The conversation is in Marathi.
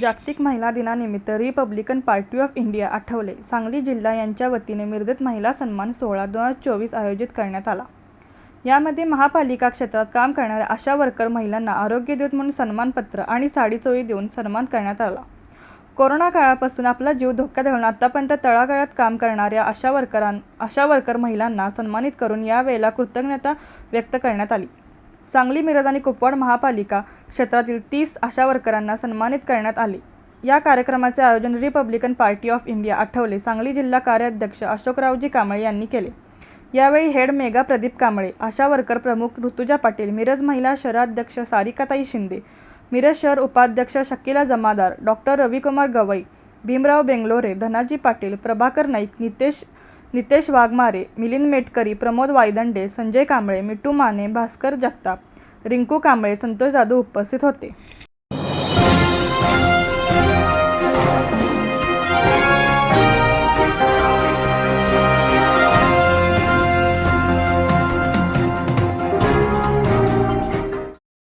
जागतिक महिला दिनानिमित्त Republican party of India Athawale. Sangli जिल्हा यांच्या वतीने मिरजेत महिला सन्मान सोहळा दोन हजार चोवीस आयोजित करण्यात आला. यामध्ये महापालिका क्षेत्रात काम करणाऱ्या आशा वर्कर महिलांना आरोग्यदूत म्हणून सन्मानपत्र आणि साडीचोळी देऊन सन्मान करण्यात आला. कोरोना काळापासून आपला जीव धोक्यात घालून आतापर्यंत तळागाळात काम करणाऱ्या आशा वर्करां आशा वर्कर महिलांना सन्मानित करून यावेळेला कृतज्ञता व्यक्त करण्यात आली. सांगली मिरज आणि कुपवाड महापालिका क्षेत्रातील तीस आशा वर्करांना सन्मानित करण्यात आले. या कार्यक्रमाचे आयोजन Republican party of India Athawale Sangli जिल्हा कार्याध्यक्ष अशोकरावजी कांबळे यांनी केले. यावेळी हेड मेगा प्रदीप कांबळे आशा वर्कर प्रमुख ऋतुजा पाटील मिरज महिला शहराध्यक्ष सारिकाताई शिंदे मिरज शहर उपाध्यक्ष शकिला जमादार डॉक्टर रविकुमार गवई भीमराव बेंगलोरे धनाजी पाटील प्रभाकर नाईक नितेश नितेश वाघमारे मिलिंद मेटकरी प्रमोद वायदंडे संजय कांबळे मिटू माने भास्कर जगताप रिंकू कांबळे संतोष जाधव उपस्थित होते.